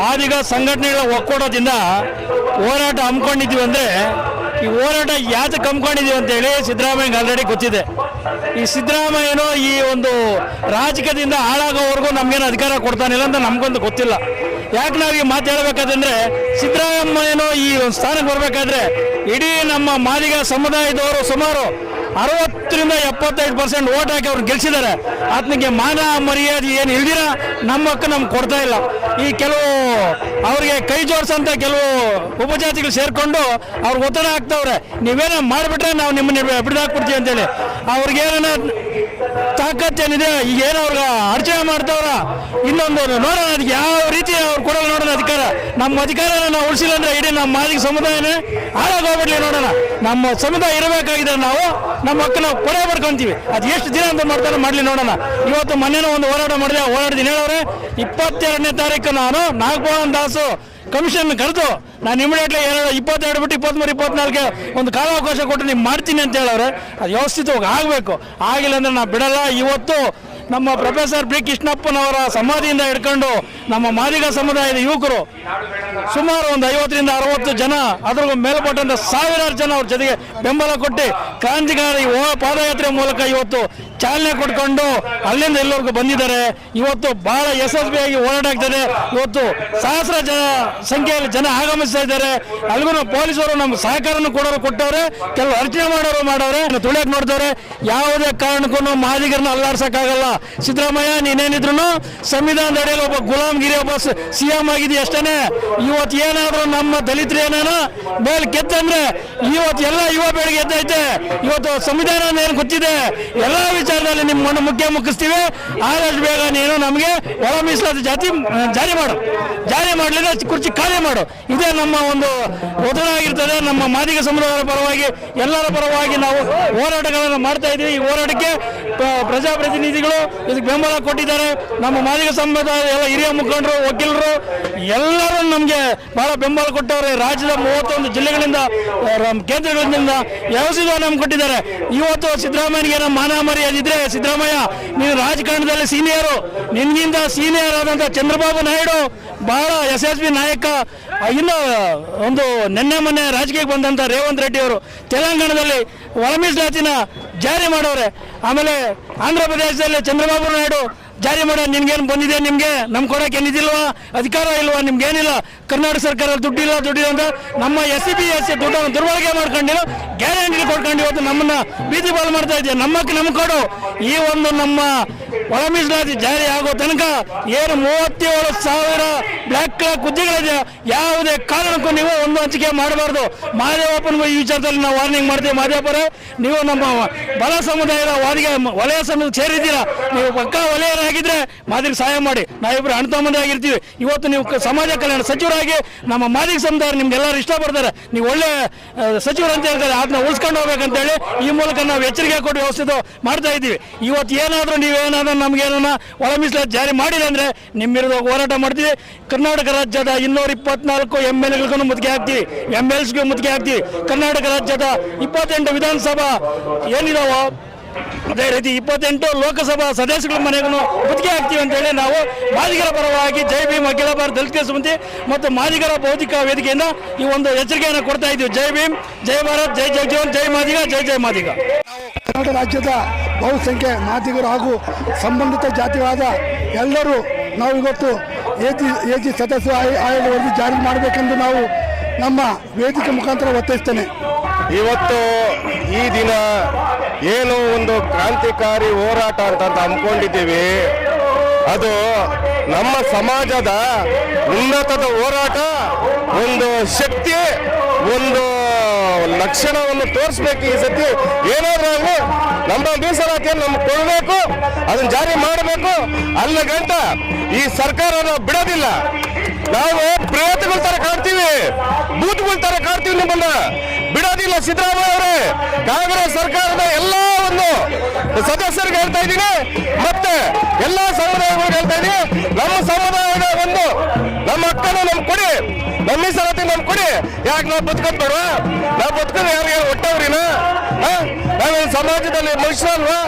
ಮಾದಿಗ ಸಂಘಟನೆಗಳ ಒಕ್ಕೂಟದಿಂದ ಹೋರಾಟ ಹಮ್ಮಿಕೊಂಡಿದ್ದೀವಿ ಅಂದರೆ ಈ ಹೋರಾಟ ಯಾತಕ್ಕೆ ಹಮ್ಮಿಕೊಂಡಿದ್ದೀವಿ ಅಂತೇಳಿ ಸಿದ್ದರಾಮಯ್ಯಗೆ ಆಲ್ರೆಡಿ ಗೊತ್ತಿದೆ. ಈ ಸಿದ್ದರಾಮಯ್ಯನು ಈ ಒಂದು ರಾಜಕೀಯದಿಂದ ಹಾಳಾಗೋವರೆಗೂ ನಮಗೇನು ಅಧಿಕಾರ ಕೊಡ್ತಾನಿಲ್ಲ ಅಂತ ನಮಗೊಂದು ಗೊತ್ತಿಲ್ಲ. ಯಾಕೆ ನಾವು ಈ ಮಾತು ಹೇಳಬೇಕಾದ್ರೆ ಸಿದ್ದರಾಮಯ್ಯನು ಈ ಒಂದು ಸ್ಥಾನಕ್ಕೆ ಬರಬೇಕಾದ್ರೆ ಇಡೀ ನಮ್ಮ ಮಾದಿಗ ಸಮುದಾಯದವರು ಸುಮಾರು ಅರವತ್ತರಿಂದ ಎಪ್ಪತ್ತೈದು ಪರ್ಸೆಂಟ್ ಓಟ್ ಹಾಕಿ ಅವ್ರು ಗೆಲ್ಸಿದ್ದಾರೆ. ಆತನಿಗೆ ಮಾನ ಮರ್ಯಾದೆ ಏನು ಇಲ್ದಿರ ನಮ್ಮ ಹಕ್ಕು ನಮ್ಗೆ ಕೊಡ್ತಾ ಇಲ್ಲ. ಈ ಕೆಲವು ಅವರಿಗೆ ಕೈ ಜೋಡಿಸಂತ ಕೆಲವು ಉಪಜಾತಿಗಳು ಸೇರಿಕೊಂಡು ಅವ್ರಿಗೆ ಒತ್ತಡ ಹಾಕ್ತವ್ರೆ. ನೀವೇನ ಮಾಡಿಬಿಟ್ರೆ ನಾವು ನಿಮ್ಮನ್ನ ಬಿಡ್ದಾಕ್ಬಿಡ್ತೀವಿ ಅಂತೇಳಿ. ತಾಕತ್ತೇನಿದೆ, ಈಗ ಏನೋ ಅವ್ರಿಗೆ ಅಡಚಣೆ ಮಾಡ್ತವ್ರ? ಇನ್ನೊಂದು ನೋಡೋಣ, ಅದಕ್ಕೆ ಯಾವ ರೀತಿ ಅವ್ರು ಕೊಡಲ್ಲ ನೋಡೋಣ ಅಧಿಕಾರ. ನಮ್ಮ ಅಧಿಕಾರನ ನಾವು ಉಳಿಸಿಲ್ಲ ಅಂದ್ರೆ ಇಡೀ ನಮ್ಮ ಮಾದಿಗ ಸಮುದಾಯನೇ ಹಾಳಾಗೋಗ್ಬಿಡ್ಲಿ ನೋಡೋಣ. ನಮ್ಮ ಸಮುದಾಯ ಇರಬೇಕಾಗಿದೆ ನಾವು, ನಮ್ಮ ಹಕ್ಕು ನಾವು ಕೊಡೆ ಪಡ್ಕೊಂತೀವಿ ಅದು ಎಷ್ಟು ದಿನ ಅಂತ ಮಾಡ್ತಾರೆ ಮಾಡ್ಲಿ ನೋಡೋಣ. ಇವತ್ತು ಮೊನ್ನೆನೂ ಒಂದು ಹೋರಾಟ ಮಾಡಿದೆ ದಿನ ಹೇಳೋರೆ, ಇಪ್ಪತ್ತೆರಡನೇ ತಾರೀಕು ನಾನು ನಾಗಭವನ್ ದಾಸು ಕಮಿಷನ್ ಕರೆದು ನಾನು ಇಮಿಡಿಯೇಟ್ಲಿ ಎರಡು ಇಪ್ಪತ್ತೆರಡು ಬಿಟ್ಟು ಇಪ್ಪತ್ತ್ಮೂರು ಇಪ್ಪತ್ನಾಲ್ಕು ಒಂದು ಕಾಲಾವಕಾಶ ಕೊಟ್ಟು ನೀವು ಮಾಡ್ತೀನಿ ಅಂತ ಹೇಳವ್ರೆ. ಅದು ವ್ಯವಸ್ಥಿತವಾಗಿ ಆಗಬೇಕು. ಆಗಿಲ್ಲ ಅಂದ್ರೆ ನಾನು ಬಿಡಲ್ಲ. ಇವತ್ತು ನಮ್ಮ ಪ್ರೊಫೆಸರ್ ಬಿ ಕೃಷ್ಣಪ್ಪನವರ ಸಮಾಧಿಯಿಂದ ಹಿಡ್ಕೊಂಡು ನಮ್ಮ ಮಾದಿಗ ಸಮುದಾಯದ ಯುವಕರು ಸುಮಾರು ಒಂದು ಐವತ್ತರಿಂದ ಅರವತ್ತು ಜನ ಅದ್ರ ಮೇಲ್ಪಟ್ಟಂತ ಸಾವಿರಾರು ಜನ ಅವ್ರ ಜೊತೆಗೆ ಬೆಂಬಲ ಕೊಟ್ಟು ಕ್ರಾಂತಿಕಾರಿ ಪಾದಯಾತ್ರೆ ಮೂಲಕ ಇವತ್ತು ಚಾಲನೆ ಕೊಟ್ಕೊಂಡು ಅಲ್ಲಿಂದ ಎಲ್ಲರಿಗೂ ಬಂದಿದ್ದಾರೆ. ಇವತ್ತು ಬಹಳ ಯಶಸ್ವಿಯಾಗಿ ಹೋರಾಟ ಆಗ್ತದೆ ಇವತ್ತು ಸಹಸ್ರ ಜನ ಸಂಖ್ಯೆಯಲ್ಲಿ ಜನ ಆಗಮಿಸ್ತಾ ಇದ್ದಾರೆ. ಅಲ್ಲಿಗೂ ಪೊಲೀಸರು ನಮ್ಮ ಸಹಕಾರನ ಕೊಡೋರು ಕೊಟ್ಟವ್ರೆ. ಕೆಲವು ಅರ್ಚನೆ ಮಾಡೋರು ಮಾಡೋರೆ. ತುಳಿಯಕ್ ನೋಡ್ತವ್ರೆ. ಯಾವುದೇ ಕಾರಣಕ್ಕೂ ಮಾದಿಗರನ್ನ ಅಲ್ಲಾಡ್ಸಕ್ಕಾಗಲ್ಲ. ಸಿದ್ದರಾಮಯ್ಯ ನೀನೇನಿದ್ರು ಸಂವಿಧಾನದ ಅಡಿಯಲ್ಲಿ ಒಬ್ಬ ಗುಲಾಮ್ಗಿರಿ ಒಬ್ಬ ಸಿ ಎಂ ಆಗಿದೆ ಅಷ್ಟೇನೆ. ಇವತ್ತು ಏನಾದರೂ ನಮ್ಮ ದಲಿತರು ಏನೇನು ಬೇಲ್ ಕೆತ್ತಂದ್ರೆ ಇವತ್ತು ಎಲ್ಲ ಯುವ ಬೆಳಗ್ಗೆ ಎದ್ದೈತೆ. ಇವತ್ತು ಸಂವಿಧಾನ ಏನು ಗೊತ್ತಿದೆ? ಎಲ್ಲ ವಿಚಾರದಲ್ಲಿ ನಿಮ್ಮ ಮಣ್ಣು ಮುಖ್ಯ ಮುಗಿಸ್ತೀವಿ ಆದಷ್ಟು ಬೇಗ ನೀನು ನಮಗೆ ಒಳ ಮೀಸಲಾತಿ ಜಾತಿ ಜಾರಿ ಮಾಡು. ಜಾರಿ ಮಾಡಲಿಲ್ಲ ಕುರ್ಚಿ ಖಾಲಿ ಮಾಡು. ಇದೇ ನಮ್ಮ ಒಂದು ಒತ್ತಡ ನಮ್ಮ ಮಾದಿಗ ಸಮುದಾಯದ ಪರವಾಗಿ, ಎಲ್ಲರ ಪರವಾಗಿ ನಾವು ಹೋರಾಟಗಳನ್ನು ಮಾಡ್ತಾ ಇದ್ದೀವಿ ಈ ಹೋರಾಟಕ್ಕೆ ಪ್ರಜಾಪ್ರತಿನಿಧಿಗಳು ಇದಕ್ಕೆ ಬೆಂಬಲ ಕೊಟ್ಟಿದ್ದಾರೆ. ನಮ್ಮ ಮಾದಿಗ ಸಂಬಂಧ ಎಲ್ಲ ಹಿರಿಯ ಮುಖಂಡರು, ವಕೀಲರು, ಎಲ್ಲರೂ ನಮಗೆ ಬಹಳ ಬೆಂಬಲ ಕೊಟ್ಟವ್ರೆ. ರಾಜ್ಯದ ಮೂವತ್ತೊಂದು ಜಿಲ್ಲೆಗಳಿಂದ ಕೇಂದ್ರಗಳಿಂದ ವ್ಯವಸ್ಥಿತ ನಮ್ಗೆ ಕೊಟ್ಟಿದ್ದಾರೆ. ಇವತ್ತು ಸಿದ್ದರಾಮಯ್ಯನಿಗೆ ನಮ್ಮ ಮಾನ ಮರ್ಯಾದಿದ್ರೆ ಸಿದ್ದರಾಮಯ್ಯ ನೀನು ರಾಜಕಾರಣದಲ್ಲಿ ಸೀನಿಯರು ನಿನ್ಗಿಂತ ಸೀನಿಯರ್ ಆದಂತ ಚಂದ್ರಬಾಬು ನಾಯ್ಡು, ಬಹಳ ಯಶಸ್ವಿ ನಾಯಕ. ಇನ್ನು, ಒಂದು ನಿನ್ನೆ ಮೊನ್ನೆ ರಾಜಕೀಯಕ್ಕೆ ಬಂದಂಥ ರೇವಂತ್ ರೆಡ್ಡಿ ಅವರು, ತೆಲಂಗಾಣದಲ್ಲಿ ಒಳ ಮೀಸಲಾತಿನ ಜಾರಿ ಮಾಡೋರೆ. ಆಮೇಲೆ ಆಂಧ್ರ ಪ್ರದೇಶದಲ್ಲಿ ಚಂದ್ರಬಾಬು ನಾಯ್ಡು ಜಾರಿ ಮಾಡೋ ನಿಮ್ಗೇನು ಬಂದಿದೆ ನಿಮಗೆ? ನಮ್ಮ ಕೊಡಕ್ಕೆ ಏನಿದಿಲ್ವಾ? ಅಧಿಕಾರ ಇಲ್ವಾ? ನಿಮ್ಗೇನಿಲ್ಲ? ಕರ್ನಾಟಕ ಸರ್ಕಾರ ದುಡ್ಡಿಲ್ಲ ದುಡ್ಡಿಲ್ಲ ಅಂತ ನಮ್ಮ S C B S C ದುಡ್ಡನ್ನು ದುರ್ಬಳಕೆ ಮಾಡ್ಕೊಂಡಿರೋ ಗ್ಯಾರಂಟಿ ಕೊಡ್ಕೊಂಡು ಇವತ್ತು ನಮ್ಮನ್ನ ಬೀದಿ ಬಾಲ್ ಮಾಡ್ತಾ ಇದೆಯಾ. ನಮ್ಮಕ್ಕೆ ನಮ್ಗೆ ಕೊಡು. ಈ ಒಂದು ನಮ್ಮ ಒಳ ಮೀಸಲಾತಿ ಜಾರಿ ಆಗೋ ತನಕ ಏನು ಮೂವತ್ತೇಳು ಸಾವಿರ ಬ್ಲಾಕ್ ಹುದ್ದೆಗಳಿದೆ. ಯಾವುದೇ ಕಾರಣಕ್ಕೂ ನೀವು ಒಂದು ಹಂಚಿಕೆ ಮಾಡಬಾರ್ದು. ಮಹಾದೇವಪ್ಪನಿಗೂ ಈ ವಿಚಾರದಲ್ಲಿ ನಾವು ವಾರ್ನಿಂಗ್ ಮಾಡ್ತೀವಿ. ಮಾದೇವಪ್ಪರ ನೀವು ನಮ್ಮ ಬಲ ಸಮುದಾಯದ ವಾದಿಗೆ ವಲಯ ಸಮುದಾಯ ಸೇರಿದ್ದೀರಾ? ನೀವು ಪಕ್ಕ ವಲಯರಾಗಿದ್ರೆ ಮಾದಿಗೆ ಸಹಾಯ ಮಾಡಿ. ನಾವಿಬ್ಬರು ಅಣ್ಣ ತಮ್ಮದೇ ಆಗಿರ್ತೀವಿ. ಇವತ್ತು ನೀವು ಸಮಾಜ ಕಲ್ಯಾಣ ಸಚಿವರಾಗಿ ನಮ್ಮ ಮಾದಿಗ ಸಮುದಾಯ ನಿಮ್ಗೆಲ್ಲರೂ ಇಷ್ಟಪಡ್ತಾರೆ ನೀವು ಒಳ್ಳೆ ಸಚಿವರು ಅಂತ ಹೇಳ್ತಾರೆ. ಅದನ್ನ ಉಳಿಸ್ಕೊಂಡು ಹೋಗ್ಬೇಕಂತೇಳಿ ಈ ಮೂಲಕ ನಾವು ಎಚ್ಚರಿಕೆ ಕೊಟ್ಟು ವ್ಯವಸ್ಥೆ ಮಾಡ್ತಾ ಇದ್ದೀವಿ. ಇವತ್ತು ಏನಾದರೂ ನೀವೇನಾದ್ರೂ ನಮ್ಗೇನ ಒಳ ಮೀಸಲಾತಿ ಜಾರಿ ಮಾಡಿಲ್ಲ ಅಂದ್ರೆ ನಿಮ್ಮ ಹೋರಾಟ ಮಾಡ್ತೀವಿ. ಕರ್ನಾಟಕ ರಾಜ್ಯದ ಇನ್ನೂರ ಇಪ್ಪತ್ನಾಲ್ಕು ಎಂ ಎಲ್ ಎಗಳಿಗೂ ಮುತ್ತಿಗೆ ಹಾಕ್ತೀವಿ. ಎಂ ಎಲ್ಸ್ಗೂ ಮುತ್ತಿಗೆ ಹಾಕ್ತೀವಿ. ಕರ್ನಾಟಕ ರಾಜ್ಯದ ಇಪ್ಪತ್ತೆಂಟು ವಿಧಾನಸಭಾ ಏನಿದಾವೋ ಅದೇ ರೀತಿ ಇಪ್ಪತ್ತೆಂಟು ಲೋಕಸಭಾ ಸದಸ್ಯಗಳ ಮನೆಗೂ ಗುತ್ತಿಗೆ ಹಾಕ್ತೀವಿ ಅಂತೇಳಿ ನಾವು ಮಾದಿಗರ ಪರವಾಗಿ ಜೈ ಭೀಮ್ ಅಖಿಲ ಭಾರತ ದಲಿತ ಸಮಿತಿ ಮತ್ತು ಮಾದಿಗರ ಬೌದ್ಧಿಕ ವೇದಿಕೆಯಿಂದ ಈ ಒಂದು ಎಚ್ಚರಿಕೆಯನ್ನು ಕೊಡ್ತಾ ಇದ್ದೀವಿ. ಜೈ ಭೀಮ್ ಜೈ ಭಾರತ್ ಜೈ ಜಗಜೀವನ್ ಜೈ ಮಾದಿಗ ಜೈ ಜೈ ಮಾದಿಗ. ಕರ್ನಾಟಕ ರಾಜ್ಯದ ಬಹುಸಂಖ್ಯೆ ಮಾದಿಗರು ಹಾಗೂ ಸಂಬಂಧಿತ ಜಾತಿವಾದ ಎಲ್ಲರೂ ನಾವು ಇವತ್ತು ಎ ಜಿ ಎ ಜಿ ಸದಸ್ಯ ಆಯ- ಆಯೋಗ ಜಾರಿ ಮಾಡಬೇಕೆಂದು ನಾವು ನಮ್ಮ ವೇದಿಕೆ ಮುಖಾಂತರ ಒತ್ತಾಯಿಸ್ತೇನೆ. ಇವತ್ತು ಈ ದಿನ ಏನು ಒಂದು ಕ್ರಾಂತಿಕಾರಿ ಹೋರಾಟ ಅಂತ ಹಮ್ಮಿಕೊಂಡಿದ್ದೀವಿ ಅದು ನಮ್ಮ ಸಮಾಜದ ಉನ್ನತದ ಹೋರಾಟ ಒಂದು ಶಕ್ತಿ ಒಂದು ಲಕ್ಷಣವನ್ನು ತೋರಿಸ್ಬೇಕು ಈ ಸತಿ. ಏನಾದ್ರೂ ಆಗಲಿ, ನಮ್ಮ ಮೀಸಲಾತಿಯನ್ನು ನಮ್ಗೆ ಕೊಡಬೇಕು, ಅದನ್ನ ಜಾರಿ ಮಾಡಬೇಕು. ಅಲ್ಲ ಗಂಟ, ಈ ಸರ್ಕಾರ ಬಿಡೋದಿಲ್ಲ. ನಾವು ಪ್ರೇತಗಳ ತರ ಕಾಡ್ತೀವಿ ಬೂತ್ಗಳ ತರ ಕಾಡ್ತೀವಿ ನಿಮ್ಮನ್ನ. ಬಿಡೋದಿಲ್ಲ ಸಿದ್ದರಾಮಯ್ಯ ಅವರೇ. ಕಾಂಗ್ರೆಸ್ ಸರ್ಕಾರದ ಎಲ್ಲ ಒಂದು ಸದಸ್ಯರಿಗೆ ಹೇಳ್ತಾ ಇದ್ದೀನಿ. ಮತ್ತೆ ಎಲ್ಲಾ ಸಮುದಾಯಗಳಿಗೆ ಹೇಳ್ತಾ ಇದ್ದೀನಿ. ನಮ್ಮ ಸಮುದಾಯದ ಒಂದು, ನಮ್ಮ ಹಕ್ಕನ್ನು ನಮ್ಗೆ ಕೊಡಿ. ನಮ್ಮ ಸಲತಿ ನಮ್ ಕೊಡಿ. ಯಾಕೆ ನಾವು ಬದುಕೋದ್ ಬೇಡವಾ? ನಾವು ಯಾರು ಯಾರು ಒಟ್ಟವ್ರಿನ? ನಾವು ಸಮಾಜದಲ್ಲಿ ಮನುಷ್ಯರಲ್ವಾ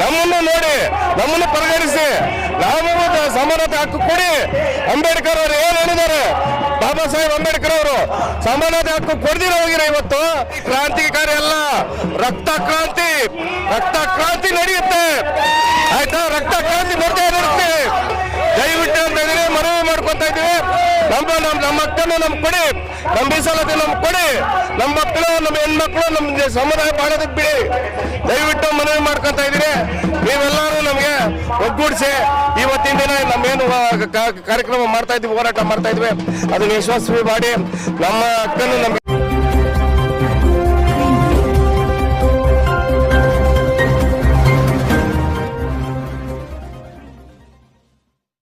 ನಮ್ಮನ್ನು ನೋಡಿ, ನಮ್ಮನ್ನು ಪರಿಗಣಿಸಿ. ನಾವು ಸಮಾನತೆ ಹಕ್ಕು ಕೊಡಿ. ಅಂಬೇಡ್ಕರ್ ಅವರು ಏನ್ ಹೇಳಿದ್ದಾರೆ? ಬಾಬಾ ಸಾಹೇಬ್ ಅಂಬೇಡ್ಕರ್ ಅವರು, ಸಮಾನತೆ ಹಕ್ಕು ಕೊಡ್ದಿರ ಹೋಗಿರ ಇವತ್ತು? ಕ್ರಾಂತಿಕಾರಿ ಅಲ್ಲ. ರಕ್ತ ಕ್ರಾಂತಿ ರಕ್ತ ಕ್ರಾಂತಿ ನಡೆಯುತ್ತೆ. ಆಯ್ತಾ? ರಕ್ತ ಕ್ರಾಂತಿ ಬರ್ತಾ ಇರುತ್ತೆ ದಯವಿಟ್ಟು ಅಂತ ಮನವಿ ಮಾಡ್ಕೊತಾ ಇದ್ದೀವಿ. ನಮ್ಮ ನಮ್ಮ ನಮ್ಮ ಹಕ್ಕನ್ನು ನಮ್ಗೆ ಕೊಡಿ, ನಮ್ಮ ಮೀಸಲಾತಿ ನಮ್ಗೆ ಕೊಡಿ, ನಮ್ಮ ಮಕ್ಕಳು, ನಮ್ಮ ಹೆಣ್ಮಕ್ಳು ನಮ್ಮ ಸಮುದಾಯ ಬಾಳೋದಕ್ಕೆ ಬಿಡಿ. ದಯವಿಟ್ಟು ಮನವಿ ಮಾಡ್ಕೊತಾ ಇದ್ದೀರಿ. ನೀವೆಲ್ಲರೂ ನಮಗೆ ಒಗ್ಗೂಡಿಸಿ ಇವತ್ತಿನ ದಿನ ನಮ್ಮೇನು ಕಾರ್ಯಕ್ರಮ ಮಾಡ್ತಾ ಇದ್ವಿ ಹೋರಾಟ ಮಾಡ್ತಾ ಇದ್ವಿ ಅದನ್ನ ಯಶಸ್ವಿ ಮಾಡಿ, ನಮ್ಮ ಅಕ್ಕನ್ನು ನಮ್ಗೆ